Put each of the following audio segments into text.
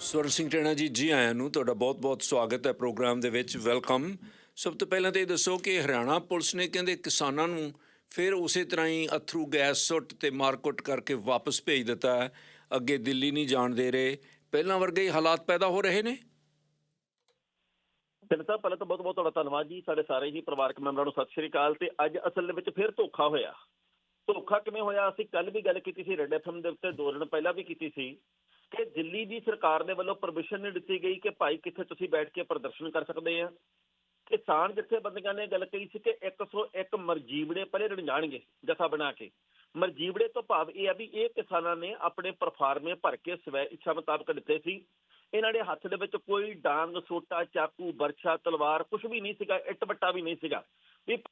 ਸਵਰਨ ਸਿੰਘ ਟੈਣਾ ਜੀ ਜੀ ਆਇਆਂ ਨੂੰ ਤੁਹਾਡਾ ਬਹੁਤ-ਬਹੁਤ ਸਵਾਗਤ ਹੈ ਪ੍ਰੋਗਰਾਮ ਦੇ ਵਿੱਚ। ਵੈਲਕਮ। ਸਭ ਤੋਂ ਪਹਿਲਾਂ ਤਾਂ ਇਹ ਦੱਸੋ ਕਿ ਹਰਿਆਣਾ ਪੁਲਿਸ ਨੇ ਕਹਿੰਦੇ ਕਿਸਾਨਾਂ ਨੂੰ ਫਿਰ ਉਸੇ ਤਰ੍ਹਾਂ ਹੀ ਅਥਰੂ ਗੈਸ ਸੁੱਟ ਤੇ ਮਾਰਕੁੱਟ ਕਰਕੇ ਵਾਪਸ ਭੇਜ ਦਿੱਤਾ ਹੈ। ਅੱਗੇ ਦਿੱਲੀ ਨਹੀਂ ਜਾਣ ਦੇ ਰਹੇ। ਪਹਿਲਾਂ ਵਰਗੇ ਹੀ ਹਾਲਾਤ ਪੈਦਾ ਹੋ ਰਹੇ ਨੇ? ਦਿਲ ਸਾਹਿਬ ਪਹਿਲਾਂ ਤਾਂ ਬਹੁਤ ਬਹੁਤ ਤੁਹਾਡਾ ਧੰਨਵਾਦ ਜੀ। ਸਾਡੇ ਸਾਰੇ ਹੀ ਪਰਿਵਾਰਕ ਮੈਂਬਰਾਂ ਨੂੰ ਸਤਿ ਸ਼੍ਰੀ ਅਕਾਲ। ਤੇ ਅੱਜ ਅਸਲ ਦੇ ਵਿੱਚ ਫਿਰ ਧੋਖਾ ਹੋਇਆ। ਧੋਖਾ ਕਿਵੇਂ ਹੋਇਆ? ਅਸੀਂ ਕੱਲ ਵੀ ਗੱਲ ਕੀਤੀ ਸੀ। ਰੈਡ ਐਫਐਮ ਦੇ ਉੱਤੇ ਦੋ ਦਿਨ ਪਹਿਲਾਂ ਵੀ ਕੀਤੀ ਸੀ। ਕਿ ਦਿੱਲੀ ਦੀ ਸਰਕਾਰ ਦੇ ਵੱਲੋਂ ਪਰਮਿਸ਼ਨ ਨਹੀਂ ਦਿੱਤੀ ਗਈ ਕਿ ਭਾਈ ਕਿੱਥੇ ਤੁਸੀਂ ਬੈਠ ਕੇ ਪ੍ਰਦਰਸ਼ਨ ਕਰ ਸਕਦੇ ਆ। ਕਿਸਾਨ ਜਥੇਬੰਦੀਆਂ ਨੇ ਗੱਲ ਕਹੀ ਸੀ ਕਿ 101 ਮਰਜੀਵੜੇ ਪਹਿਲੇ ਰਣ ਜਾਣਗੇ ਜਥਾ ਬਣਾ ਕੇ। ਮਰਜੀਵੜੇ ਤੋਂ ਭਾਵ ਇਹ ਆ ਵੀ ਇਹ ਕਿਸਾਨਾਂ ਨੇ ਆਪਣੇ ਪਰਫਾਰਮੇ ਭਰ ਕੇ ਸਵੈ ਇੱਛਾ ਮੁਤਾਬਕ ਦਿੱਤੇ ਸੀ। ਇਹਨਾਂ ਦੇ ਹੱਥ ਦੇ ਵਿੱਚ ਕੋਈ ਡਾਂਗ, ਸੋਟਾ, ਚਾਕੂ, ਬਰਛਾ, ਤਲਵਾਰ ਕੁਝ ਵੀ ਨਹੀਂ ਸੀਗਾ, ਇੱਟ ਬੱਟਾ ਵੀ ਨਹੀਂ ਸੀਗਾ। ਵੀ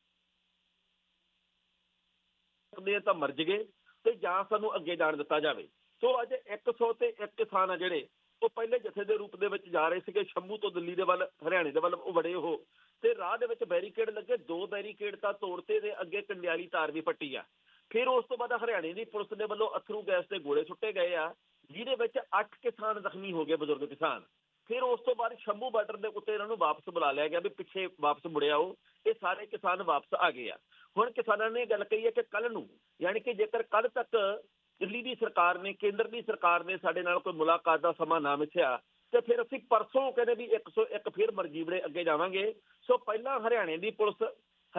ਦੇ ਤਾਂ ਮਰਜ ਗਏ ਤੇ ਜਾਂ ਸਾਨੂੰ ਅੱਗੇ ਜਾਣ ਦਿੱਤਾ ਜਾਵੇ। ਸੋ ਅੱਜ 100 ਤੇ ਇੱਕ ਕਿਸਾਨ ਆ ਜਿਹੜੇ, ਉਹ ਪਹਿਲੇ ਜਥੇ ਦੇ ਰੂਪ ਦੇ ਵਿੱਚ ਜਾ ਰਹੇ ਸੀਗੇ, ਸ਼ੰਭੂ ਤੋਂ ਦਿੱਲੀ ਦੇ ਵੱਲ, ਹਰਿਆਣੇ ਦੇ ਵੱਲ ਉਹ ਵੜੇ ਉਹ। ਤੇ ਰਾਹ ਦੇ ਵਿੱਚ ਬੈਰੀਕੇਡ ਲੱਗੇ, ਦੋ ਬੈਰੀਕੇਡ ਤਾਂ ਤੋੜਤੇ ਤੇ ਅੱਗੇ ਕੰਡਿਆਲੀ ਤਾਰ ਵੀ ਪੱਟੀ ਆ। ਫਿਰ ਉਸ ਤੋਂ ਬਾਅਦ ਹਰਿਆਣੇ ਦੀ ਪੁਲਿਸ ਦੇ ਵੱਲੋਂ ਅਥਰੂ ਗੈਸ ਦੇ ਗੋਲੇ ਸੁੱਟੇ ਗਏ ਆ, ਜਿਹਦੇ ਵਿੱਚ 8 ਕਿਸਾਨ ਜ਼ਖਮੀ ਹੋ ਗਏ ਬਜ਼ੁਰਗ ਕਿਸਾਨ। ਫਿਰ ਉਸ ਤੋਂ ਬਾਅਦ ਸ਼ੰਭੂ ਬਾਰਡਰ ਦੇ ਉੱਤੇ ਇਹਨਾਂ ਨੂੰ ਵਾਪਸ ਬੁਲਾ ਲਿਆ ਗਿਆ ਵੀ ਪਿੱਛੇ ਵਾਪਸ ਮੁੜਿਆ ਉਹ ਇਹ ਸਾਰੇ ਕਿਸਾਨ ਵਾਪਸ ਆ ਗਏ ਆ। ਹੁਣ ਕਿਸਾਨਾਂ ਨੇ ਗੱਲ ਕਹੀ ਹੈ ਕਿ ਕੱਲ ਨੂੰ, ਯਾਨੀ ਕਿ ਜੇਕਰ ਕੱਲ ਤੱਕ ਦਿੱਲੀ ਦੀ ਸਰਕਾਰ ਨੇ, ਕੇਂਦਰ ਦੀ ਸਰਕਾਰ ਨੇ ਸਾਡੇ ਨਾਲ ਕੋਈ ਮੁਲਾਕਾਤ ਦਾ ਸਮਾਂ ਨਾ ਮਿਥਿਆ। ਤੇ ਫਿਰ ਅਸੀਂ ਪਰਸੋਂ ਕਹਿੰਦੇ ਵੀ 101 ਫਿਰ ਮਰਜੀਵੜੇ ਅੱਗੇ ਜਾਵਾਂਗੇ। ਸੋ ਪਹਿਲਾਂ ਹਰਿਆਣੇ ਦੀ ਪੁਲਿਸ,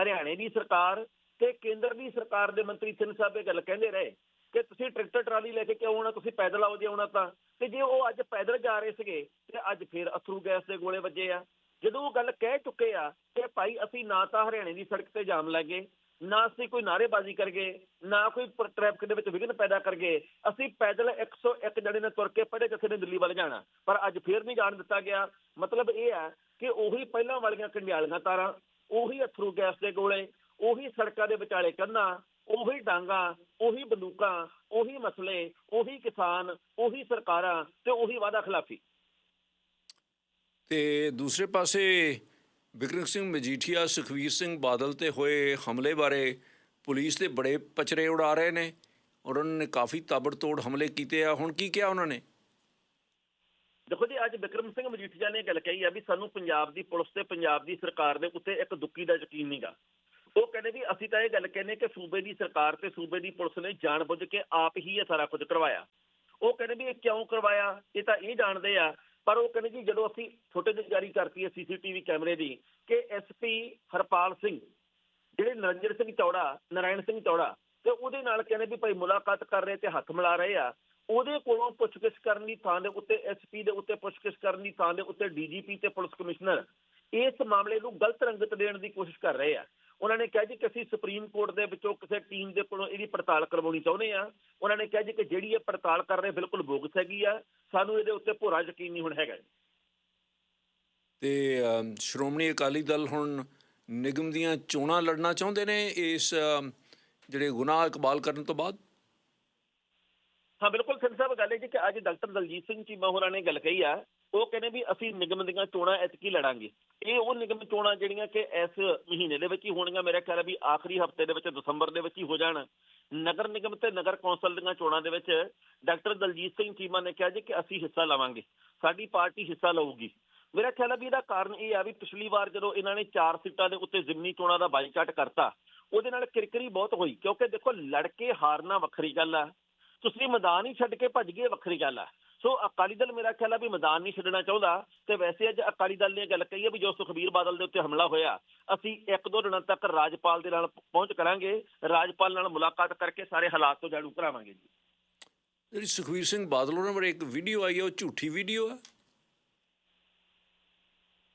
ਹਰਿਆਣੇ ਦੀ ਸਰਕਾਰ ਤੇ ਕੇਂਦਰ ਦੀ ਸਰਕਾਰ ਦੇ ਮੰਤਰੀ ਸਿੰਘ ਸਾਹਿਬ ਇਹ ਗੱਲ ਕਹਿੰਦੇ ਰਹੇ ਕਿ ਤੁਸੀਂ ਟਰੈਕਟਰ, ਟਰਾਲੀ ਲੈ ਕੇ ਕਿਉਂ ਆਉਣਾ, ਤੁਸੀਂ ਪੈਦਲ ਆਓ ਜੇ ਆਉਣਾ ਤਾਂ। ਤੇ ਜੇ ਉਹ ਅੱਜ ਪੈਦਲ ਜਾ ਰਹੇ ਸੀਗੇ, ਤੇ ਅੱਜ ਫਿਰ ਅਥਰੂ ਗੈਸ ਦੇ ਗੋਲੇ ਵੱਜੇ ਆ। ਜਦੋਂ ਉਹ ਗੱਲ ਕਹਿ ਚੁੱਕੇ ਆ ਕਿ ਭਾਈ ਅਸੀਂ ਨਾ ਤਾਂ ਹਰਿਆਣੇ ਦੀ ਸੜਕ ਤੇ ਜਾਮ ਲੱਗੇ ਨਾ ਅਸੀਂ ਕੋਈ ਨਾਅਰੇਬਾਜ਼ੀ ਕਰਗੇ ਨਾ ਕੋਈ ਟ੍ਰੈਫਿਕ ਦੇ ਵਿੱਚ ਵਿਘਨ ਪੈਦਾ ਕਰਗੇ ਅਸੀਂ ਪੈਦਲ 101 ਜਣੇ ਨੇ ਤੁਰ ਕੇ ਪੜੇ ਜਥੇ ਨੇ ਦਿੱਲੀ ਵੱਲ ਜਾਣਾ। ਪਰ ਅੱਜ ਫੇਰ ਨਹੀਂ ਜਾਣ ਦਿੱਤਾ ਗਿਆ। ਮਤਲਬ ਇਹ ਹੈ ਕਿ ਉਹੀ ਪਹਿਲਾਂ ਵਾਲੀਆਂ ਕੰਡਿਆਲੀਆਂ ਤਾਰਾਂ, ਉਹੀ ਅਥਰੂ ਗੈਸ ਦੇ ਗੋਲੇ, ਉਹੀ ਸੜਕਾਂ ਦੇ ਵਿਚਾਲੇ ਕੰਧਾਂ ਉਹੀ ਡਾਂਗਾ, ਉਹੀ ਬੰਦੂਕਾਂ, ਉਹੀ ਮਸਲੇ, ਉਹੀ ਕਿਸਾਨ, ਉਹੀ ਸਰਕਾਰਾਂ ਤੇ ਉਹੀ ਵਾਦਾ ਖਿਲਾਫੀ। ਤੇ ਦੂਸਰੇ ਪਾਸੇ ਬਿਕਰਮ ਸਿੰਘ ਮਜੀਠੀਆ, ਸੁਖਵੀਰ ਸਿੰਘ ਬਾਦਲ ਤੇ ਹੋਏ ਹਮਲੇ ਬਾਰੇ ਪੁਲਿਸ ਦੇ ਬੜੇ ਪਚਰੇ ਉਡਾ ਰਹੇ ਨੇ ਔਰ ਉਹਨਾਂ ਨੇ ਕਾਫੀ ਤਾਬੜਤੋੜ ਹਮਲੇ ਕੀਤੇ ਆ। ਹੁਣ ਕੀ ਕਿਹਾ ਉਹਨਾਂ ਨੇ? ਦੇਖੋ ਜੀ, ਅੱਜ ਵਿਕਰਮ ਸਿੰਘ ਮਜੀਠੀਆ ਨੇ ਗੱਲ ਕਹੀ ਆ ਵੀ ਸਾਨੂੰ ਪੰਜਾਬ ਦੀ ਪੁਲਿਸ ਤੇ ਪੰਜਾਬ ਦੀ ਸਰਕਾਰ ਦੇ ਉੱਤੇ ਇੱਕ ਦੁੱਕੀ ਦਾ ਯਕੀਨ ਨਹੀਂਗਾ ਉਹ ਕਹਿੰਦੇ ਵੀ ਅਸੀਂ ਤਾਂ ਇਹ ਗੱਲ ਕਹਿੰਦੇ ਕਿ ਸੂਬੇ ਦੀ ਸਰਕਾਰ ਤੇ ਸੂਬੇ ਦੀ ਪੁਲਿਸ ਨੇ ਜਾਣਬੁੱਝ ਕੇ ਆਪ ਹੀ ਇਹ ਸਾਰਾ ਕੁਝ ਕਰਵਾਇਆ। ਉਹ ਕਹਿੰਦੇ ਵੀ ਇਹ ਕਿਉਂ ਕਰਵਾਇਆ? ਇਹ ਤਾਂ ਇਹ ਜਾਣਦੇ ਆ ਪਰ ਉਹ ਕਹਿੰਦੇ ਜੀ ਜਦੋਂ ਅਸੀਂ ਫੁਟੇਜ ਜਾਰੀ ਕਰਤੀ ਹੈ ਸੀਸੀਟੀਵੀ ਕੈਮਰੇ ਦੀ ਕਿ ਐਸਪੀ ਹਰਪਾਲ ਸਿੰਘ, ਜਿਹੜੇ ਨਰਿੰਦਰ ਸਿੰਘ ਚੌੜਾ, ਨਰਾਇਣ ਸਿੰਘ ਚੌੜਾ ਤੇ ਉਹਦੇ ਨਾਲ ਕਹਿੰਦੇ ਵੀ ਭਾਈ ਮੁਲਾਕਾਤ ਕਰ ਰਹੇ ਤੇ ਹੱਥ ਮਿਲਾ ਰਹੇ ਆ, ਉਹਦੇ ਕੋਲੋਂ ਪੁੱਛਗਿੱਛ ਕਰਨ ਦੀ ਥਾਂ ਦੇ ਉੱਤੇ ਐਸਪੀ ਦੇ ਉੱਤੇ ਪੁੱਛਗਿੱਛ ਕਰਨ ਦੀ ਥਾਂ ਦੇ ਉੱਤੇ ਡੀਜੀਪੀ ਤੇ ਪੁਲਿਸ ਕਮਿਸ਼ਨਰ ਇਸ ਮਾਮਲੇ ਨੂੰ ਗਲਤ ਰੰਗਤ ਦੇਣ ਦੀ ਕੋਸ਼ਿਸ਼ ਕਰ ਰਹੇ ਆ। ਉਹਨਾਂ ਨੇ ਕਿਹਾ ਜੀ ਕਿ ਅਸੀਂ ਸੁਪਰੀਮ ਕੋਰਟ ਦੇ ਵਿੱਚੋਂ ਕਿਸੇ ਟੀਮ ਦੇ ਕੋਲੋਂ ਇਹਦੀ ਪੜਤਾਲ ਕਰਵਾਉਣੀ ਚਾਹੁੰਦੇ ਆ ਉਹਨਾਂ ਨੇ ਕਿਹਾ ਜੀ ਕਿ ਜਿਹੜੀ ਇਹ ਪੜਤਾਲ ਕਰ ਰਹੇ ਬਿਲਕੁਲ ਬੋਗਸ ਹੈਗੀ ਆ। ਸਾਨੂੰ ਇਹਦੇ ਉੱਤੇ ਭੋਰਾ ਯਕੀਨ ਨਹੀਂ ਹੁਣ ਹੈਗਾ। ਤੇ ਸ਼੍ਰੋਮਣੀ ਅਕਾਲੀ ਦਲ ਹੁਣ ਨਿਗਮ ਦੀਆਂ ਚੋਣਾਂ ਲੜਨਾ ਚਾਹੁੰਦੇ ਨੇ ਇਸ ਜਿਹੜੇ ਗੁਨਾਹ ਇਕਬਾਲ ਕਰਨ ਤੋਂ ਬਾਅਦ? ਹਾਂ ਬਿਲਕੁਲ ਸਿੰਘ ਸਾਹਿਬ ਗੱਲ ਹੈ ਜੀ ਕਿ ਅੱਜ ਡਾਕਟਰ ਦਲਜੀਤ ਸਿੰਘ ਚੀਮਾ ਹੋਰਾਂ ਨੇ ਗੱਲ ਕਹੀ ਆ ਉਹ ਕਹਿੰਦੇ ਵੀ ਅਸੀਂ ਨਿਗਮ ਦੀਆਂ ਚੋਣਾਂ ਐਤਕੀ ਲੜਾਂਗੇ। ਇਹ ਉਹ ਨਿਗਮ ਚੋਣਾਂ ਜਿਹੜੀਆਂ ਕਿ ਇਸ ਮਹੀਨੇ ਦੇ ਵਿੱਚ ਹੀ ਹੋਣਗੀਆਂ। ਮੇਰਾ ਖਿਆਲ ਹੈ ਵੀ ਆਖਰੀ ਹਫ਼ਤੇ ਦੇ ਵਿੱਚ, ਦਸੰਬਰ ਦੇ ਵਿੱਚ ਹੀ ਹੋ ਜਾਣ। ਨਗਰ ਨਿਗਮ ਤੇ ਨਗਰ ਕੌਂਸਲ ਦੀਆਂ ਚੋਣਾਂ ਦੇ ਵਿੱਚ ਡਾਕਟਰ ਦਲਜੀਤ ਸਿੰਘ ਚੀਮਾ ਨੇ ਕਿਹਾ ਜੀ ਕਿ ਅਸੀਂ ਹਿੱਸਾ ਲਵਾਂਗੇ। ਸਾਡੀ ਪਾਰਟੀ ਹਿੱਸਾ ਲਊਗੀ। ਮੇਰਾ ਖਿਆਲ ਹੈ ਵੀ ਇਹਦਾ ਕਾਰਨ ਇਹ ਆ ਵੀ ਪਿਛਲੀ ਵਾਰ ਜਦੋਂ ਇਹਨਾਂ ਨੇ ਚਾਰ ਸੀਟਾਂ ਦੇ ਉੱਤੇ ਜ਼ਿਮਨੀ ਚੋਣਾਂ ਦਾ ਬਾਈਕਾਟ ਕਰਤਾ, ਉਹਦੇ ਨਾਲ ਕਿਰਕਰੀ ਬਹੁਤ ਹੋਈ। ਕਿਉਂਕਿ ਦੇਖੋ, ਲੜਕੇ ਹਾਰਨਾ ਵੱਖਰੀ ਗੱਲ ਆ। ਤੁਸੀਂ ਮੈਦਾਨ ਹੀ ਛੱਡ ਕੇ ਭੱਜ ਗਏ ਵੱਖਰੀ ਗੱਲ ਆ। ਸੋ ਅਕਾਲੀ ਦਲ ਮੇਰਾ ਖਿਆਲ ਆ ਵੀ ਮੈਦਾਨ ਨਹੀਂ ਛੱਡਣਾ ਚਾਹੁੰਦਾ ਤੇ ਵੈਸੇ ਅੱਜ ਅਕਾਲੀ ਦਲ ਨੇ ਗੱਲ ਕਹੀ ਹੈ ਵੀ ਜੋ ਸੁਖਬੀਰ ਬਾਦਲ ਦੇ ਉੱਤੇ ਹਮਲਾ ਹੋਇਆ, ਅਸੀਂ ਇੱਕ ਦੋ ਦਿਨਾਂ ਤੱਕ ਰਾਜਪਾਲ ਦੇ ਨਾਲ ਪਹੁੰਚ ਕਰਾਂਗੇ, ਰਾਜਪਾਲ ਨਾਲ ਮੁਲਾਕਾਤ ਕਰਕੇ ਸਾਰੇ ਹਾਲਾਤ ਤੋਂ ਜਾਣੂ ਕਰਾਵਾਂਗੇ ਜੀ। ਜਿਹੜੀ ਸੁਖਵੀਰ ਸਿੰਘ ਬਾਦਲ, ਉਹਨਾਂ ਬਾਰੇ ਇੱਕ ਵੀਡੀਓ ਆਈ ਹੈ ਉਹ ਝੂਠੀ ਵੀਡੀਓ ਹੈ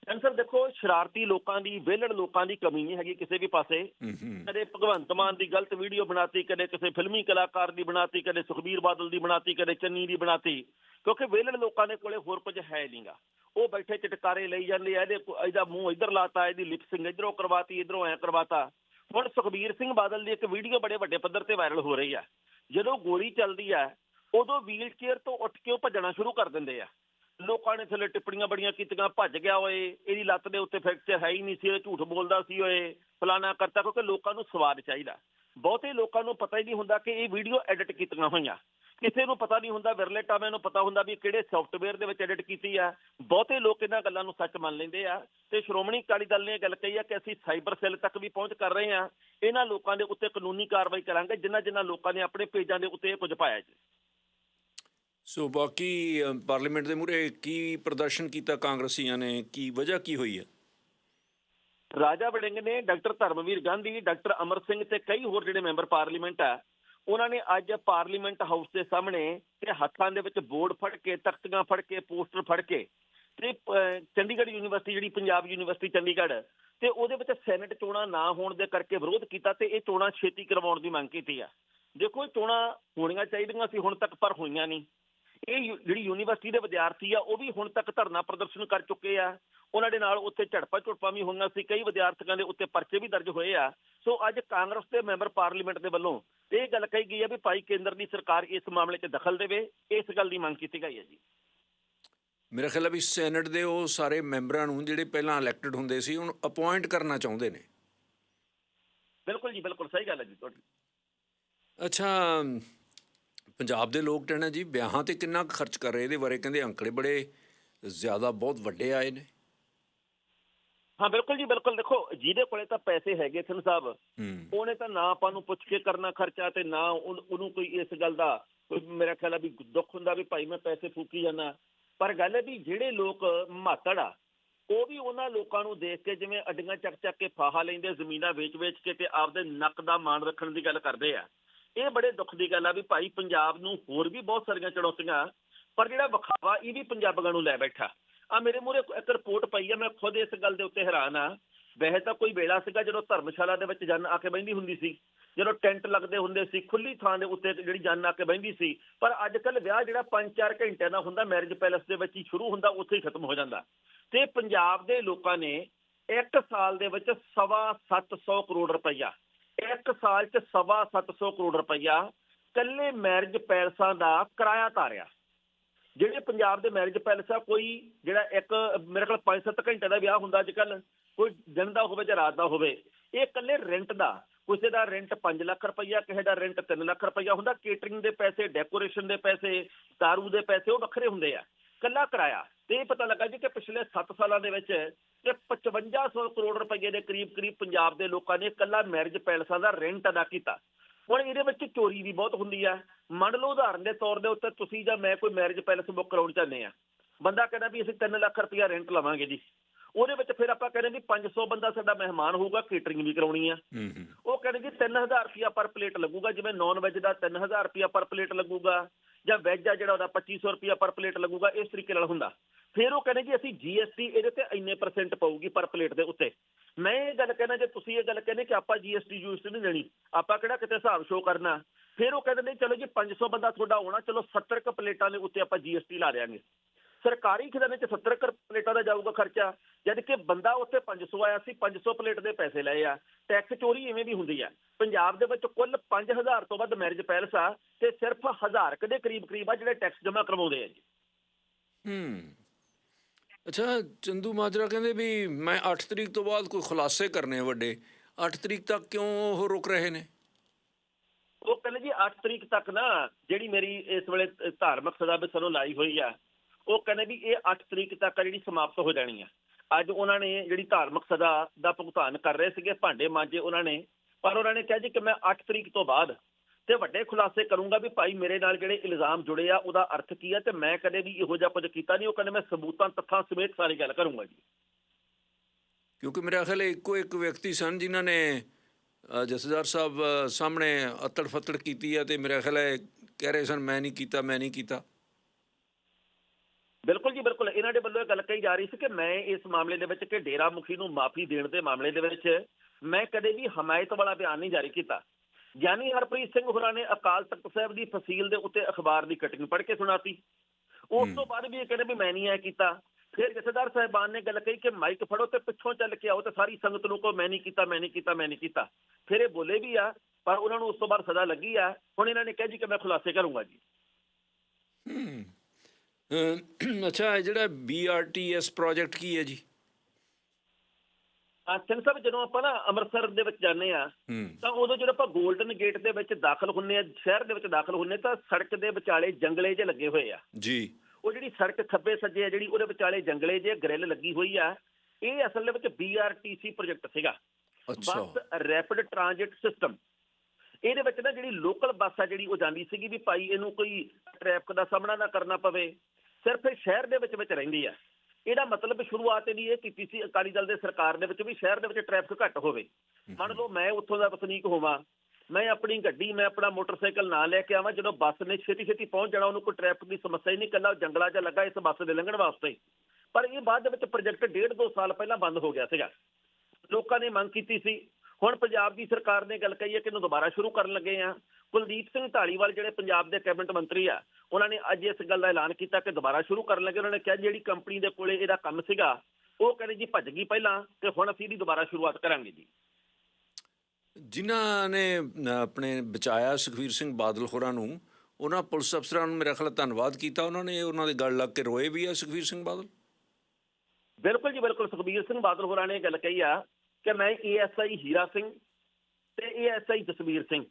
ਸਰ ਦੇਖੋ ਸ਼ਰਾਰਤੀ ਲੋਕਾਂ ਦੀ ਵਿਹਲੜ ਲੋਕਾਂ ਦੀ ਕਮੀ ਨਹੀਂ ਹੈਗੀ ਕਿਸੇ ਵੀ ਪਾਸੇ। ਕਦੇ ਭਗਵੰਤ ਮਾਨ ਦੀ ਗਲਤ ਵੀਡੀਓ ਬਣਾਤੀ ਕਦੇ ਕਿਸੇ ਫਿਲਮੀ ਕਲਾਕਾਰ ਦੀ ਬਣਾਤੀ ਕਦੇ ਸੁਖਬੀਰ ਬਾਦਲ ਦੀ ਬਣਾਤੀ ਕਦੇ ਚੰਨੀ ਦੀ ਬਣਾਤੀ। ਕਿਉਂਕਿ ਵਿਹਲੜ ਲੋਕਾਂ ਦੇ ਕੋਲੇ ਹੋਰ ਕੁਝ ਹੈ ਨਹੀਂਗਾ ਉਹ ਬੈਠੇ ਚਟਕਾਰੇ ਲਈ ਜਾਂਦੇ ਆ ਇਹਦੇ ਇਹਦਾ ਮੂੰਹ ਇੱਧਰ ਲਾਤਾ ਇਹਦੀ ਲਿਪਸਿੰਗ ਇੱਧਰੋਂ ਕਰਵਾਤੀ ਇੱਧਰੋਂ ਐ ਕਰਵਾਤਾ। ਹੁਣ ਸੁਖਬੀਰ ਸਿੰਘ ਬਾਦਲ ਦੀ ਇੱਕ ਵੀਡੀਓ ਬੜੇ ਵੱਡੇ ਪੱਧਰ ਤੇ ਵਾਇਰਲ ਹੋ ਰਹੀ ਆ। ਜਦੋਂ ਗੋਲੀ ਚੱਲਦੀ ਆ ਉਦੋਂ ਵੀਲ ਚੇਅਰ ਤੋਂ ਉੱਠ ਕੇ ਉਹ ਭੱਜਣਾ ਸ਼ੁਰੂ ਕਰ ਦਿੰਦੇ ਆ। ਲੋਕਾਂ ਨੇ ਥੱਲੇ ਟਿੱਪਣੀਆਂ ਬੜੀਆਂ ਕੀਤੀਆਂ, ਭੱਜ ਗਿਆ ਓਏ, ਇਹਦੀ ਲੱਤ ਦੇ ਉੱਤੇ ਫ੍ਰੈਕਚਰ ਹੈ ਹੀ ਨਹੀਂ ਸੀ, ਇਹ ਝੂਠ ਬੋਲਦਾ ਸੀ ਓਏ, ਫਲਾਣਾ ਕਰਤਾ, ਕਿਉਂਕਿ ਲੋਕਾਂ ਨੂੰ ਸਵਾਦ ਚਾਹੀਦਾ। ਬਹੁਤੇ ਲੋਕਾਂ ਨੂੰ ਪਤਾ ਹੀ ਨਹੀਂ ਹੁੰਦਾ ਕਿ ਇਹ ਵੀਡੀਓ ਐਡਿਟ ਕੀਤੀਆਂ ਹੋਈਆਂ। ਕਿਸੇ ਨੂੰ ਪਤਾ ਨਹੀਂ ਹੁੰਦਾ, ਵਿਰਲੇ ਟਾਵੇਂ ਨੂੰ ਪਤਾ ਹੁੰਦਾ ਵੀ ਕਿਹੜੇ ਸੌਫਟਵੇਅਰ ਦੇ ਵਿੱਚ ਐਡਿਟ ਕੀਤੀ ਆ। ਬਹੁਤੇ ਲੋਕ ਇਹਨਾਂ ਗੱਲਾਂ ਨੂੰ ਸੱਚ ਮੰਨ ਲੈਂਦੇ ਆ। ਤੇ ਸ਼੍ਰੋਮਣੀ ਅਕਾਲੀ ਦਲ ਨੇ ਇਹ ਗੱਲ ਕਹੀ ਆ ਕਿ ਅਸੀਂ ਸਾਈਬਰ ਸੈੱਲ ਤੱਕ ਵੀ ਪਹੁੰਚ ਕਰ ਰਹੇ ਆ। ਇਹਨਾਂ ਲੋਕਾਂ ਦੇ ਉੱਤੇ ਕਾਨੂੰਨੀ ਕਾਰਵਾਈ ਕਰਾਂਗੇ ਜਿਨ੍ਹਾਂ ਜਿਨ੍ਹਾਂ ਲੋਕਾਂ ਨੇ ਆਪਣੇ ਪੇਜਾਂ ਦੇ ਉੱਤੇ ਇਹ ਕੁਝ ਪਾਇਆ ਜੀ। ਸੋ ਬਾਕੀ ਅ, ਪਾਰਲੀਮੈਂਟ ਦੇ ਮੂਹਰੇ ਕੀ ਪ੍ਰਦਰਸ਼ਨ ਕੀਤਾ ਕਾਂਗਰਸੀਆਂ ਨੇ? ਕੀ ਵਜ੍ਹਾ ਕੀ ਹੋਈ ਹੈ? ਰਾਜਾ ਵੜਿੰਗ ਨੇ ਡਾਕਟਰ ਧਰਮਵੀਰ ਗਾਂਧੀ ਡਾਕਟਰ ਅਮਰ ਸਿੰਘ ਤੇ ਕਈ ਹੋਰ ਜਿਹੜੇ ਮੈਂਬਰ ਪਾਰਲੀਮੈਂਟ ਆ ਉਹਨਾਂ ਨੇ ਅੱਜ ਪਾਰਲੀਮੈਂਟ ਹਾਊਸ ਦੇ ਸਾਹਮਣੇ ਤੇ ਹੱਥਾਂ ਦੇ ਵਿੱਚ ਬੋਰਡ ਫੜ ਕੇ ਤਖਤੀਆਂ ਫੜ ਕੇ ਪੋਸਟਰ ਫੜ ਕੇ ਤੇ ਅਹ, ਚੰਡੀਗੜ੍ਹ ਯੂਨੀਵਰਸਿਟੀ ਜਿਹੜੀ ਪੰਜਾਬ ਯੂਨੀਵਰਸਿਟੀ ਚੰਡੀਗੜ੍ਹ ਤੇ ਉਹਦੇ ਵਿੱਚ ਸੈਨੇਟ ਚੋਣਾਂ ਨਾ ਹੋਣ ਦੇ ਕਰਕੇ ਵਿਰੋਧ ਕੀਤਾ ਤੇ ਇਹ ਚੋਣਾਂ ਛੇਤੀ ਕਰਵਾਉਣ ਦੀ ਮੰਗ ਕੀਤੀ ਆ। ਦੇਖੋ ਇਹ ਚੋਣਾਂ ਹੋਣੀਆਂ ਚਾਹੀਦੀਆਂ ਸੀ ਹੁਣ ਤੱਕ ਪਰ ਹੋਈਆਂ ਨਹੀਂ। ਇਹ ਜਿਹੜੀ ਯੂਨੀਵਰਸਿਟੀ ਦੇ ਵਿਦਿਆਰਥੀ ਆ ਉਹ ਵੀ ਹੁਣ ਤੱਕ ਧਰਨਾ ਪ੍ਰਦਰਸ਼ਨ ਕਰ ਚੁੱਕੇ ਆ। ਉਹਨਾਂ ਦੇ ਨਾਲ ਉੱਥੇ ਝੜਪਾਂ ਝੁੜਪਾਂ ਵੀ ਹੋਈਆਂ ਸੀ। ਕਈ ਵਿਦਿਆਰਥੀਆਂ ਦੇ ਉੱਤੇ ਪਰਚੇ ਵੀ ਦਰਜ ਹੋਏ ਆ। ਸੋ ਅੱਜ ਕਾਂਗਰਸ ਦੇ ਮੈਂਬਰ ਪਾਰਲੀਮੈਂਟ ਦੇ ਵੱਲੋਂ ਇਹ ਗੱਲ ਕਹੀ ਗਈ ਹੈ ਵੀ ਭਾਈ ਕੇਂਦਰ ਦੀ ਸਰਕਾਰ ਇਸ ਮਾਮਲੇ 'ਚ ਦਖਲ ਦੇਵੇ। ਇਸ ਗੱਲ ਦੀ ਮੰਗ ਕੀਤੀ ਗਈ ਹੈ ਜੀ। ਮੇਰਾ ਖਿਆਲ ਹੈ ਵੀ ਸੈਨੇਟ ਦੇ ਉਹ ਸਾਰੇ ਮੈਂਬਰਾਂ ਨੂੰ ਜਿਹੜੇ ਪਹਿਲਾਂ ਇਲੈਕਟਡ ਹੁੰਦੇ ਸੀ ਹੁਣ ਅਪਾਇੰਟ ਕਰਨਾ ਚਾਹੁੰਦੇ ਨੇ। ਬਿਲਕੁਲ ਜੀ ਬਿਲਕੁਲ। ਸਹੀ ਗੱਲ ਹੈ ਜੀ ਤੁਹਾਡੀ। ਅੱਛਾ ਪੰਜਾਬ ਦੇ ਲੋਕ ਕਹਿਣਾ ਜੀ ਵਿਆਹਾਂ ਤੇ ਕਿੰਨਾ ਖਰਚ ਕਰ ਰਹੇ ਇਹਦੇ ਬਾਰੇ ਕਹਿੰਦੇ ਅੰਕੜੇ ਬੜੇ ਜ਼ਿਆਦਾ ਬਹੁਤ ਵੱਡੇ ਆਏ ਨੇ। ਹਾਂ ਬਿਲਕੁਲ ਜੀ ਬਿਲਕੁਲ। ਦੇਖੋ ਜਿਹਦੇ ਕੋਲੇ ਤਾਂ ਪੈਸੇ ਹੈਗੇ ਸਨ ਸਾਹਿਬ ਉਹਨੇ ਤਾਂ ਨਾ ਆਪਾਂ ਨੂੰ ਪੁੱਛ ਕੇ ਕਰਨਾ ਖਰਚਾ ਤੇ ਨਾ ਉਹਨ- ਕੋਈ ਇਸ ਗੱਲ ਦਾ ਕੋਈ ਮੇਰਾ ਖਿਆਲ ਆ ਵੀ ਦੁੱਖ ਹੁੰਦਾ ਵੀ ਭਾਈ ਮੈਂ ਪੈਸੇ ਫੂਕੀ ਜਾਂਦਾ। ਪਰ ਗੱਲ ਹੈ ਵੀ ਜਿਹੜੇ ਲੋਕ ਮਾਤੜ ਆ ਉਹ ਵੀ ਉਹਨਾਂ ਲੋਕਾਂ ਨੂੰ ਦੇਖ ਕੇ ਜਿਵੇਂ ਅੱਡੀਆਂ ਚੱਕ ਚੱਕ ਕੇ ਫਾਹਾ ਲੈਂਦੇ ਜ਼ਮੀਨਾਂ ਵੇਚ-ਵੇਚ ਕੇ ਤੇ ਆਪਦੇ ਨੱਕ ਦਾ ਮਾਣ ਰੱਖਣ ਦੀ ਗੱਲ ਕਰਦੇ ਆ। ਇਹ ਬੜੇ ਦੁੱਖ ਦੀ ਗੱਲ ਆ ਵੀ ਭਾਈ ਪੰਜਾਬ ਨੂੰ ਹੋਰ ਵੀ ਬਹੁਤ ਸਾਰੀਆਂ ਚੁਣੌਤੀਆਂ ਪਰ ਜਿਹੜਾ ਵਿਖਾਵਾ ਇਹ ਵੀ ਪੰਜਾਬੀਆਂ ਨੂੰ ਲੈ ਬੈਠਾ। ਆ ਮੇਰੇ ਮੂਹਰੇ ਇੱਕ ਰਿਪੋਰਟ ਪਈ ਆ, ਮੈਂ ਖੁਦ ਇਸ ਗੱਲ ਦੇ ਉੱਤੇ ਹੈਰਾਨ ਆ। ਵੈਸੇ ਤਾਂ ਕੋਈ ਵੇਲਾ ਸੀਗਾ ਜਦੋਂ ਧਰਮਸ਼ਾਲਾ ਦੇ ਵਿੱਚ ਜਨ ਆ ਕੇ ਬੈਠੀ ਹੁੰਦੀ ਸੀ। ਜਦੋਂ ਟੈਂਟ ਲੱਗਦੇ ਹੁੰਦੇ ਸੀ ਖੁੱਲੀ ਥਾਂ ਦੇ ਉੱਤੇ ਜਿਹੜੀ ਜਨ ਆ ਕੇ ਬੈਠੀ ਸੀ। ਪਰ ਅੱਜ ਕੱਲ ਵਿਆਹ ਜਿਹੜਾ 5-4 ਘੰਟਿਆਂ ਦਾ ਹੁੰਦਾ, ਮੈਰਿਜ ਪੈਲੇਸ ਦੇ ਵਿੱਚ ਹੀ ਸ਼ੁਰੂ ਹੁੰਦਾ, ਉੱਥੇ ਹੀ ਖਤਮ ਹੋ ਜਾਂਦਾ। ਤੇ ਪੰਜਾਬ ਦੇ ਲੋਕਾਂ ਨੇ ਇੱਕ ਸਾਲ ਦੇ ਵਿੱਚ ਸਵਾ 700 ਕਰੋੜ ਰੁਪਈਆ ਇੱਕ ਸਾਲ 'ਚ ਸਵਾ 700 ਕਰੋੜ ਰੁਪਈਆ ਕੱਲੇ ਮੈਰਿਜ ਪੈਲਸਾਂ ਦਾ ਕਿਰਾਇਆ ਤਾਰਿਆ ਜਿਹੜੇ ਪੰਜਾਬ ਦੇ ਮੈਰਿਜ ਪੈਲਸ ਆ, ਕੋਈ ਜਿਹੜਾ ਇੱਕ, ਮੇਰੇ ਕੋਲ 5-7 ਘੰਟੇ ਦਾ ਵਿਆਹ ਹੁੰਦਾ ਅੱਜ ਕੱਲ ਕੋਈ ਦਿਨ ਦਾ ਹੋਵੇ ਜਾਂ ਰਾਤ ਦਾ ਹੋਵੇ, ਇਹ ਇਕੱਲੇ ਰੈਂਟ ਦਾ, ਕਿਸੇ ਦਾ ਰੈਂਟ 5 ਲੱਖ ਰੁਪਈਆ, ਕਿਸੇ ਦਾ ਰੈਂਟ 3 ਲੱਖ ਰੁਪਈਆ ਹੁੰਦਾ ਕੇਟਰਿੰਗ ਦੇ ਪੈਸੇ ਡੈਕੋਰੇਸ਼ਨ ਦੇ ਪੈਸੇ ਤਾਰੂ ਦੇ ਪੈਸੇ, ਉਹ ਵੱਖਰੇ ਹੁੰਦੇ ਆ। ਕੱਲਾ ਕਿਰਾਇਆ। ਤੇ ਇਹ ਪਤਾ ਲੱਗਾ ਜੀ ਕਿ ਪਿਛਲੇ 7 ਸਾਲਾਂ ਦੇ ਵਿੱਚ ਇਹ 5500 ਕਰੋੜ ਰੁਪਏ ਦੇ ਕਰੀਬ ਕਰੀਬ ਪੰਜਾਬ ਦੇ ਲੋਕਾਂ ਨੇ ਕੱਲਾ ਮੈਰਿਜ ਪੈਲਸਾਂ ਦਾ ਰੈਂਟ ਅਦਾ ਕੀਤਾ। ਹੁਣ ਇਹਦੇ ਵਿੱਚ ਚੋਰੀ ਵੀ ਬਹੁਤ ਹੁੰਦੀ ਆ। ਮੰਨ ਲਓ ਉਦਾਹਰਨ ਦੇ ਤੌਰ ਦੇ ਉੱਤੇ ਤੁਸੀਂ ਜਾਂ ਮੈਂ ਕੋਈ ਮੈਰਿਜ ਪੈਲਸ ਬੁੱਕ ਕਰਾਉਣ ਚਾਹੁੰਦੇ ਆ। ਬੰਦਾ ਕਹਿੰਦਾ ਵੀ ਅਸੀਂ 3 ਲੱਖ ਰੁਪਇਆ ਰੈਂਟ ਲਵਾਂਗੇ ਜੀ। ਉਹਦੇ ਵਿੱਚ ਫਿਰ ਆਪਾਂ ਕਹਿੰਦੇ ਵੀ 500 ਬੰਦਾ ਸਾਡਾ ਮਹਿਮਾਨ ਹੋਊਗਾ ਕੇਟਰਿੰਗ ਵੀ ਕਰਾਉਣੀ ਆ। ਹੂੰ ਹੂੰ। ਉਹ ਕਹਿੰਦੇ ਜੀ 3000 ਰੁਪਇਆ ਪਰ ਪਲੇਟ ਲੱਗੂਗਾ ਜਿਵੇਂ ਨਾਨ ਵੈਜ ਦਾ 3000 ਰੁਪਇਆ ਪਰ ਪਲੇਟ ਲੱਗੂਗਾ ਜਾਂ ਵੈਜ ਆ ਜਿਹੜਾ ਉਹਦਾ 2500 ਰੁਪਇਆ ਪਰ ਪਲੇਟ ਲੱਗੂਗਾ ਇਸ ਤਰੀਕੇ ਨਾਲ ਹੁੰਦਾ। ਫਿਰ ਉਹ ਕਹਿੰਦੇ ਜੀ ਅਸੀਂ ਜੀਐਸਟੀ ਇਹਦੇ ਤੇ ਇੰਨੇ ਪਰਸੈਂਟ ਪਾਊਗੀ ਪਰ ਪਲੇਟ ਦੇ ਉੱਤੇ। ਮੈਂ ਇਹ ਗੱਲ ਕਹਿੰਦਾ, ਜੇ ਤੁਸੀਂ ਇਹ ਗੱਲ ਕਹਿੰਦੇ ਕਿ ਆਪਾਂ ਜੀਐਸਟੀ ਯੂਐਸਟੀ ਨਹੀਂ ਦੇਣੀ, ਆਪਾਂ ਕਿਹੜਾ ਕਿਤੇ ਹਿਸਾਬ ਸ਼ੋ ਕਰਨਾ? ਫਿਰ ਉਹ ਕਹਿੰਦੇ ਨੇ ਚਲੋ ਜੀ 500 ਬੰਦਾ ਤੁਹਾਡਾ ਆਉਣਾ, ਚਲੋ 70 ਕ ਪਲੇਟਾਂ ਦੇ ਉੱਤੇ ਆਪਾਂ ਜੀਐਸਟੀ ਲਾ ਦਿਆਂਗੇ। ਸਰਕਾਰੀ ਖਜ਼ਾਨੇ 'ਚ 70 ਕੁ ਪਲੇਟਾਂ ਦਾ ਜਾਊਗਾ ਖਰਚਾ ਜਦ ਕਿ ਬੰਦਾ ਉੱਥੇ 500 ਆਇਆ ਸੀ 500 ਪਲੇਟ ਦੇ ਪੈਸੇ ਲਏ ਆ। ਟੈਕਸ ਚੋਰੀ ਇਵੇਂ ਵੀ ਹੁੰਦੀ ਆ। ਪੰਜਾਬ ਦੇ ਵਿੱਚ ਕੁੱਲ 5000 ਤੋਂ ਵੱਧ ਮੈਰਿਜ ਪੈਲਸ ਆ, ਤੇ ਸਿਰਫ 1000 ਕ ਦੇ ਕਰੀਬ ਕਰੀਬ ਆ ਜਿਹੜੇ ਟੈਕਸ ਜਮ੍ਹਾਂ ਕਰਵਾਉਂਦੇ ਆ ਜੀ। ਹੂੰ। ਅੱਛਾ, ਚੰਦੂ ਮਾਜਰਾ ਕਹਿੰਦੇ ਵੀ ਮੈਂ 8 ਤਰੀਕ ਤੋਂ ਬਾਅਦ ਕੋਈ ਖੁਲਾਸੇ ਕਰਨੇ ਵੱਡੇ। 8 ਤਰੀਕ ਤੱਕ ਕਿਉਂ ਉਹ ਰੁਕ ਰਹੇ ਨੇ? ਉਹ ਕਹਿੰਦੇ ਜੀ 8 ਤਰੀਕ ਤੱਕ ਨਾ ਜਿਹੜੀ ਮੇਰੀ ਇਸ ਵੇਲੇ ਧਾਰਮਿਕ ਸਦਾ ਵੀ ਲਾਈ ਹੋਈ ਆ, ਉਹ ਕਹਿੰਦੇ ਵੀ ਇਹ 8 ਤਰੀਕ ਤੱਕ ਆ ਜਿਹੜੀ ਸਮਾਪਤ ਹੋ ਜਾਣੀ ਆ। ਅੱਜ ਉਹਨਾਂ ਨੇ ਜਿਹੜੀ ਧਾਰਮਿਕ ਸਜ਼ਾ ਦਾ ਭੁਗਤਾਨ ਕਰ ਰਹੇ ਸੀਗੇ, ਭਾਂਡੇ ਮਾਂਜੇ ਉਹਨਾਂ ਨੇ, ਪਰ ਉਹਨਾਂ ਨੇ ਕਿਹਾ ਜੀ ਕਿ ਮੈਂ 8 ਤਰੀਕ ਤੋਂ ਬਾਅਦ ਤੇ ਵੱਡੇ ਖੁਲਾਸੇ ਕਰੂੰਗਾ ਵੀ ਭਾਈ ਮੇਰੇ ਨਾਲ ਜਿਹੜੇ ਇਲਜ਼ਾਮ ਜੁੜੇ ਆ ਉਹਦਾ ਅਰਥ ਕੀ ਆ ਤੇ ਮੈਂ ਕਦੇ ਵੀ ਇਹੋ ਜਿਹਾ ਕੁਝ ਕੀਤਾ ਨਹੀਂ ਉਹ ਕਹਿੰਦੇ ਮੈਂ ਸਬੂਤਾਂ ਤੱਥਾਂ ਸਮੇਤ ਸਾਰੀ ਗੱਲ ਕਰੂੰਗਾ ਜੀ। ਕਿਉਂਕਿ ਮੇਰਾ ਖਿਆਲ ਇੱਕੋ ਇੱਕ ਵਿਅਕਤੀ ਸਨ ਜਿਨ੍ਹਾਂ ਨੇ ਅ, ਜਥੇਦਾਰ ਸਾਹਿਬ ਸਾਹਮਣੇ ਅਤੜ ਫਤੜ ਕੀਤੀ ਹੈ ਤੇ ਮੇਰਾ ਖਿਆਲ ਹੈ ਕਹਿ ਰਹੇ ਸਨ ਮੈਂ ਨਹੀਂ ਕੀਤਾ ਮੈਂ ਨਹੀਂ ਕੀਤਾ। ਬਿਲਕੁਲ ਜੀ ਬਿਲਕੁਲ। ਇਹਨਾਂ ਦੇ ਵੱਲੋਂ ਇਹ ਗੱਲ ਕਹੀ ਜਾ ਰਹੀ ਸੀ ਕਿ ਮੈਂ ਇਸ ਮਾਮਲੇ ਦੇ ਵਿੱਚ ਕਿ ਡੇਰਾ ਮੁਖੀ ਨੂੰ ਮਾਫੀ ਦੇਣ ਦੇ ਮਾਮਲੇ ਦੇ ਵਿੱਚ ਮੈਂ ਕਦੇ ਵੀ ਹਮਾਇਤ ਵਾਲਾ ਬਿਆਨ ਨਹੀਂ ਜਾਰੀ ਕੀਤਾ। ਗਿਆਨੀ ਹਰਪ੍ਰੀਤ ਸਿੰਘ ਹੋਰਾਂ ਨੇ ਅਕਾਲ ਤਖਤ ਸਾਹਿਬ ਦੀ ਫਸੀਲ ਦੇ ਉੱਤੇ ਅਖਬਾਰ ਦੀ ਕਟਿੰਗ ਪੜ੍ਹ ਕੇ ਸੁਣਾਤੀ। ਉਸ ਤੋਂ ਬਾਅਦ ਵੀ ਇਹ ਕਹਿੰਦੇ ਵੀ ਮੈਂ ਨਹੀਂ ਐ ਕੀਤਾ। ਫਿਰ ਜਥੇਦਾਰ ਸਾਹਿਬਾਨ ਨੇ ਗੱਲ ਕਹੀ ਕਿ ਮਾਈਕ ਫੜੋ ਤੇ ਪਿੱਛੋਂ ਚੱਲ ਕੇ ਆਓ ਤੇ ਸਾਰੀ ਸੰਗਤ ਨੂੰ ਕਹੋ ਮੈਂ ਨਹੀਂ ਕੀਤਾ ਮੈਂ ਨਹੀਂ ਕੀਤਾ ਮੈਂ ਨਹੀਂ ਕੀਤਾ। ਫਿਰ ਇਹ ਬੋਲੇ ਵੀ ਆ ਪਰ ਉਹਨਾਂ ਨੂੰ ਉਸ ਤੋਂ ਬਾਅਦ ਸਜ਼ਾ ਲੱਗੀ ਆ। ਹੁਣ ਇਹਨਾਂ ਨੇ ਕਿਹਾ ਜੀ ਕਿ ਮੈਂ ਖੁਲਾਸੇ ਕਰੂੰਗਾ ਜੀ। ਹੂੰ। ਅ, ਅੱਛਾ ਇਹ ਜਿਹੜਾ ਬੀਆਰਟੀਐਸ ਪ੍ਰੋਜੈਕਟ ਕੀ ਹੈ ਜੀ? ਸਿੰਘ ਸਾਹਿਬ ਜਦੋਂ ਆਪਾਂ ਨਾ ਅੰਮ੍ਰਿਤਸਰ ਦੇ ਵਿੱਚ ਜਾਂਦੇ ਆ ਤਾਂ ਉਦੋਂ ਜਦੋਂ ਆਪਾਂ 골ਡਨ ਗੇਟ ਦੇ ਵਿੱਚ ਦਾਖਲ ਹੁੰਨੇ ਆ ਸ਼ਹਿਰ ਦੇ ਵਿੱਚ ਦਾਖਲ ਹੁੰਨੇ ਤਾਂ ਸੜਕ ਦੇ ਵਿਚਾਲੇ ਜੰਗਲੇ ਜੇ ਲੱਗੇ ਹੋਏ ਆ। ਜੀ। ਉਹ ਜਿਹੜੀ ਸੜਕ ਖੱਬੇ ਸੱਜੇ ਆ ਜਿਹੜੀ ਉਹਦੇ ਵਿਚਾਲੇ ਜੰਗਲੇ ਜੇ ਗ੍ਰਿਲ ਲੱਗੀ ਹੋਈ ਆ ਇਹ ਅਸਲ ਦੇ ਵਿੱਚ BRTC ਪ੍ਰੋਜੈਕਟ ਸੀਗਾ। ਅੱਛਾ। ਬੱਸ ਰੈਪਿਡ ਟ੍ਰਾਂਜਿਟ ਸਿਸਟਮ ਇਹਦੇ ਵਿੱਚ ਨਾ ਜਿਹੜੀ ਲੋਕਲ ਬੱਸ ਆ ਜਿਹੜੀ ਉਹ ਜਾਂਦੀ ਸੀਗੀ ਵੀ ਭਾਈ ਇਹਨੂੰ ਕੋਈ ਟ੍ਰੈਫਿਕ ਦਾ ਸਾਹਮਣਾ ਨਾ ਕਰਨਾ ਪਵੇ ਸਿਰਫ ਇਹ ਸ਼ਹਿਰ ਦੇ ਵਿੱਚ ਵਿੱਚ ਰਹਿੰਦੀ ਆ। ਇਹਦਾ ਮਤਲਬ ਸ਼ੁਰੂਆਤ ਇਹਦੀ ਇਹ ਕੀਤੀ ਸੀ ਅਕਾਲੀ ਦਲ ਦੇ ਸਰਕਾਰ ਦੇ ਵਿੱਚ ਵੀ ਸ਼ਹਿਰ ਦੇ ਵਿੱਚ ਟ੍ਰੈਫਿਕ ਘੱਟ ਹੋਵੇ। ਮੰਨ ਲਓ ਮੈਂ ਉੱਥੋਂ ਦਾ ਵਸਨੀਕ ਹੋਵਾਂ ਮੈਂ ਆਪਣੀ ਗੱਡੀ ਮੈਂ ਆਪਣਾ ਮੋਟਰਸਾਈਕਲ ਨਾ ਲੈ ਕੇ ਆਵਾਂ ਜਦੋਂ ਬੱਸ ਨੇ ਛੇਤੀ ਛੇਤੀ ਪਹੁੰਚ ਜਾਣਾ ਉਹਨੂੰ ਕੋਈ ਟ੍ਰੈਫਿਕ ਦੀ ਸਮੱਸਿਆ ਹੀ ਨਹੀਂ ਕੱਲਾ ਜੰਗਲਾ 'ਚ ਲੱਗਾ ਇਸ ਬੱਸ ਦੇ ਲੰਘਣ ਵਾਸਤੇ। ਪਰ ਇਹ ਬਾਅਦ ਦੇ ਵਿੱਚ ਪ੍ਰੋਜੈਕਟ ਡੇਢ ਦੋ ਸਾਲ ਪਹਿਲਾਂ ਬੰਦ ਹੋ ਗਿਆ ਸੀਗਾ। ਲੋਕਾਂ ਨੇ ਮੰਗ ਕੀਤੀ ਸੀ। ਹੁਣ ਪੰਜਾਬ ਦੀ ਸਰਕਾਰ ਨੇ ਗੱਲ ਕਹੀ ਹੈ ਕਿ ਇਹਨੂੰ ਦੁਬਾਰਾ ਸ਼ੁਰੂ ਕਰਨ ਲੱਗੇ ਆ ਕੁਲਦੀਪ ਸਿੰਘ ਢਾਲੀਵਾਲ ਜਿਹੜੇ ਪੰਜਾਬ ਦੇ ਕੈਬਨਿਟ ਮੰਤਰੀ ਆ ਉਹਨਾਂ ਨੇ ਅੱਜ ਇਸ ਗੱਲ ਦਾ ਐਲਾਨ ਕੀਤਾ ਕਿ ਦੁਬਾਰਾ ਸ਼ੁਰੂ ਕਰਨ ਲੱਗੇ। ਉਹਨਾਂ ਨੇ ਕਿਹਾ ਜਿਹੜੀ ਕੰਪਨੀ ਦੇ ਕੋਲੇ ਇਹਦਾ ਕੰਮ ਸੀਗਾ ਉਹ ਕਹਿੰਦੇ ਜੀ ਭੱਜ ਗਈ ਪਹਿਲਾਂ ਤੇ ਹੁਣ ਅਸੀਂ ਇਹਦੀ ਦੁਬਾਰਾ ਸ਼ੁਰੂਆਤ ਕਰਾਂਗੇ ਜੀ। ਜਿਨ੍ਹਾਂ ਨੇ ਆਪਣੇ ਬਚਾਇਆ ਸੁਖਵੀਰ ਸਿੰਘ ਬਾਦਲ ਹੋਰਾਂ ਨੂੰ ਉਹਨਾਂ ਪੁਲਿਸ ਅਫਸਰਾਂ ਨੂੰ ਮੇਰਾ ਖਿਆਲ ਧੰਨਵਾਦ ਕੀਤਾ। ਉਹਨਾਂ ਨੇ ਉਹਨਾਂ ਦੇ ਗੱਲ ਲੱਗ ਕੇ ਰੋਏ ਵੀ ਆ ਸੁਖਵੀਰ ਸਿੰਘ ਬਾਦਲ? ਬਿਲਕੁਲ ਜੀ ਬਿਲਕੁਲ। ਸੁਖਬੀਰ ਸਿੰਘ ਬਾਦਲ ਹੋਰਾਂ ਨੇ ਇਹ ਗੱਲ ਕਹੀ ਆ ਕਿ ਮੈਂ ਏਐਸਆਈ ਹੀਰਾ ਸਿੰਘ ਤੇ ਏਐਸਆਈ ਜਸਵੀਰ ਸਿੰਘ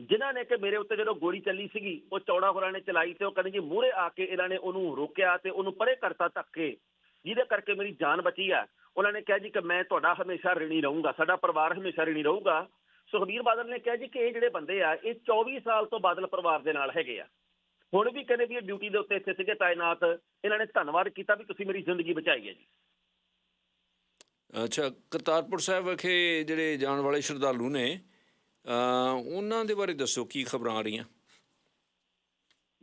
ਜਿਨ੍ਹਾਂ ਨੇ ਕਿ ਮੇਰੇ ਉੱਤੇ ਜਦੋਂ ਗੋਲੀ ਚੱਲੀ ਸੀਗੀ, ਉਹ ਚੌੜਾ ਹੋਰਾਂ ਨੇ ਚਲਾਈ ਤੇ ਉਹ ਕਹਿੰਦੇ ਜੀ ਮੂਹਰੇ ਆ ਕੇ ਇਹਨਾਂ ਨੇ ਉਹਨੂੰ ਰੋਕਿਆ ਤੇ ਉਹਨੂੰ ਪਰੇ ਕਰਤਾ ਧੱਕੇ ਜਿਹਦੇ ਕਰਕੇ ਮੇਰੀ ਜਾਨ ਬਚੀ ਆ। ਉਹਨਾਂ ਨੇ ਕਿਹਾ ਜੀ ਕਿ ਮੈਂ ਤੁਹਾਡਾ ਹਮੇਸ਼ਾ ਰਿਣੀ ਰਹੂੰਗਾ, ਸਾਡਾ ਪਰਿਵਾਰ ਹਮੇਸ਼ਾ ਰਿਣੀ ਰਹੂਗਾ। ਸੁਖਬੀਰ ਬਾਦਲ ਨੇ ਕਿਹਾ ਜੀ ਕਿ ਇਹ ਜਿਹੜੇ ਬੰਦੇ ਆ, ਇਹ 24 ਸਾਲ ਤੋਂ ਬਾਦਲ ਪਰਿਵਾਰ ਦੇ ਨਾਲ ਹੈਗੇ ਆ। ਹੁਣ ਵੀ ਕਹਿੰਦੇ ਵੀ ਇਹ ਡਿਊਟੀ ਦੇ ਉੱਤੇ ਇੱਥੇ ਸੀਗੇ ਤਾਇਨਾਤ, ਇਹਨਾਂ ਨੇ ਧੰਨਵਾਦ ਕੀਤਾ ਵੀ ਤੁਸੀਂ ਮੇਰੀ ਜ਼ਿੰਦਗੀ ਬਚਾਈ ਹੈ ਜੀ। ਅੱਛਾ, ਕਰਤਾਰਪੁਰ ਸਾਹਿਬ ਵਿਖੇ ਜਿਹੜੇ ਜਾਣ ਵਾਲੇ ਸ਼ਰਧਾਲੂ ਨੇ ਉਹਨਾਂ ਦੇ ਬਾਰੇ ਦੱਸੋ, ਕੀ ਖਬਰਾਂ ਆ ਰਹੀਆਂ?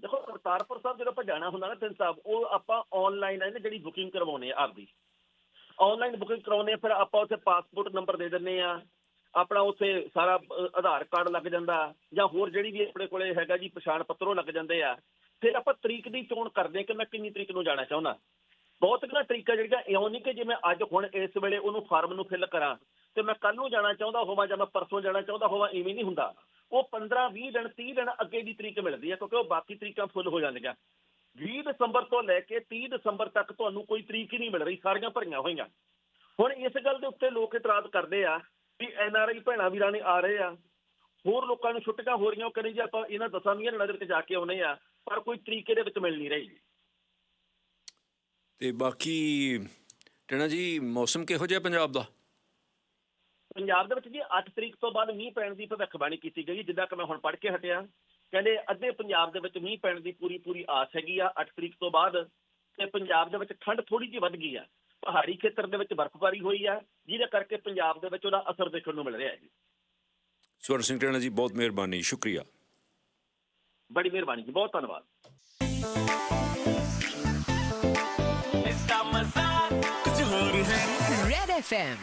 ਦੇਖੋ, ਕਰਤਾਰਪੁਰ ਸਾਹਿਬ ਜਦੋਂ ਆਪਾਂ ਜਾਣਾ ਹੁੰਦਾ ਨਾ ਤਿੰਨ ਸਾਹਿਬ, ਉਹ ਆਪਾਂ ਆਨਲਾਈਨ ਹੈ ਨਾ, ਜਿਹੜੀ ਬੁਕਿੰਗ ਕਰਵਾਉਨੇ ਆ ਆਪਦੀ। ਆਨਲਾਈਨ ਬੁਕਿੰਗ ਕਰਾਉਨੇ ਆ, ਫਿਰ ਆਪਾਂ ਉੱਥੇ ਪਾਸਪੋਰਟ ਨੰਬਰ ਦੇ ਦਿੰਨੇ ਆ। ਆਪਣਾ ਉੱਥੇ ਸਾਰਾ ਆਧਾਰ ਕਾਰਡ ਲੱਗ ਜਾਂਦਾ, ਜਾਂ ਹੋਰ ਜਿਹੜੀ ਵੀ ਆਪਣੇ ਕੋਲੇ ਹੈਗਾ ਜੀ, ਪਛਾਣ ਪੱਤਰ ਉਹ ਲੱਗ ਜਾਂਦੇ ਆ। ਫਿਰ ਆਪਾਂ ਤਰੀਕ ਦੀ ਚੋਣ ਕਰਦੇ ਕਿ ਮੈਂ ਕਿੰਨੀ ਤਰੀਕ ਨੂੰ ਜਾਣਾ ਚਾਹੁੰਦਾ। ਬਹੁਤ ਕਿਹੜਾ ਤਰੀਕਾ ਜਿਹੜਾ ਇਉਂ ਨਹੀਂ ਕਿ ਜੇ ਮੈਂ ਅੱਜ, ਹੁਣ ਇਸ ਵੇਲੇ ਉਹਨੂੰ ਫਾਰਮ ਨੂੰ ਫਿਲ ਕਰਾਂ। ਤੇ ਮੈਂ ਕੱਲ ਨੂੰ ਜਾਣਾ ਚਾਹੁੰਦਾ ਹੋਵਾਂ ਜਾਂ ਮੈਂ ਪਰਸੋਂ ਜਾਣਾ ਚਾਹੁੰਦਾ ਹੋਵਾਂ, ਇਵੇਂ ਨਹੀਂ ਹੁੰਦਾ। ਉਹ 15 20 ਦਿਨ 30 ਦਿਨ ਅੱਗੇ ਦੀ ਤਰੀਕ ਮਿਲਦੀ ਹੈ ਕਿਉਂਕਿ ਉਹ ਬਾਕੀ ਤਰੀਕਾਂ ਫੁੱਲ ਹੋ ਜਾਂਦੀਆਂ। 20 ਦਸੰਬਰ ਤੋਂ ਲੈ ਕੇ 30 ਦਸੰਬਰ ਤੱਕ ਤੁਹਾਨੂੰ ਕੋਈ ਤਰੀਕ ਹੀ ਨਹੀਂ ਮਿਲ ਰਹੀ, ਸਾਰੀਆਂ ਭਰੀਆਂ ਹੋਈਆਂ। ਹੁਣ ਇਸ ਗੱਲ ਦੇ ਉੱਤੇ ਲੋਕ ਇਤਰਾਜ਼ ਕਰਦੇ ਆ ਵੀ ਐਨ ਆਰ ਆਈ ਭੈਣਾਂ, ਵੀਰਾਂ ਨੇ ਆ ਰਹੇ ਆ। ਹੋਰ ਲੋਕਾਂ ਨੂੰ ਛੁੱਟੀਆਂ ਹੋ ਰਹੀਆਂ, ਉਹ ਕਹਿੰਦੇ ਜੀ ਆਪਾਂ ਇਹਨਾਂ ਦਸਾਂ, ਵੀਹਾਂ ਦਿਨਾਂ ਦੇ ਵਿੱਚ ਜਾ ਕੇ ਆਉਨੇ ਆ, ਪਰ ਕੋਈ ਤਰੀਕੇ ਦੇ ਵਿੱਚ ਮਿਲ ਨਹੀਂ ਰਹੀ। ਤੇ ਬਾਕੀ, ਟਣਾ ਜੀ, ਮੌਸਮ ਕਿਹੋ ਜਿਹਾ ਪੰਜਾਬ ਦਾ? ਪੰਜਾਬ ਦੇ ਵਿੱਚ ਜੀ 8 ਤਰੀਕ ਤੋਂ ਬਾਅਦ ਮੀਂਹ ਪੈਣ ਦੀ ਭਵਿੱਖਬਾਣੀ ਕੀਤੀ ਗਈ ਜਿੱਦਾਂ ਕਿ ਮੈਂ ਹੁਣ ਪੜ੍ਹ ਕੇ ਹਟਿਆ। ਕਹਿੰਦੇ ਅੱਧੇ ਪੰਜਾਬ ਦੇ ਵਿੱਚ ਮੀਂਹ ਪੈਣ ਦੀ ਪੂਰੀ ਪੂਰੀ ਆਸ ਹੈਗੀ ਆ 8 ਤਰੀਕ ਤੋਂ ਬਾਅਦ ਤੇ ਪੰਜਾਬ ਦੇ ਵਿੱਚ ਠੰਡ ਥੋੜੀ ਜਿਹੀ ਵੱਧ ਗਈ ਆ। ਪਹਾੜੀ ਖੇਤਰ ਦੇ ਵਿੱਚ ਬਰਫ਼ਬਾਰੀ ਹੋਈ ਆ ਜਿਹਦੇ ਕਰਕੇ ਪੰਜਾਬ ਦੇ ਵਿੱਚ ਉਹਦਾ ਅਸਰ ਦੇਖਣ ਨੂੰ ਮਿਲ ਰਿਹਾ ਹੈ ਜੀ। ਸਵਰਨ ਸਿੰਘ ਟਣਾ ਜੀ ਬਹੁਤ ਮਿਹਰਬਾਨੀ ਸ਼ੁਕਰੀਆ। ਬੜੀ ਮਿਹਰਬਾਨੀ ਜੀ ਬਹੁਤ ਧੰਨਵਾਦ। Red FM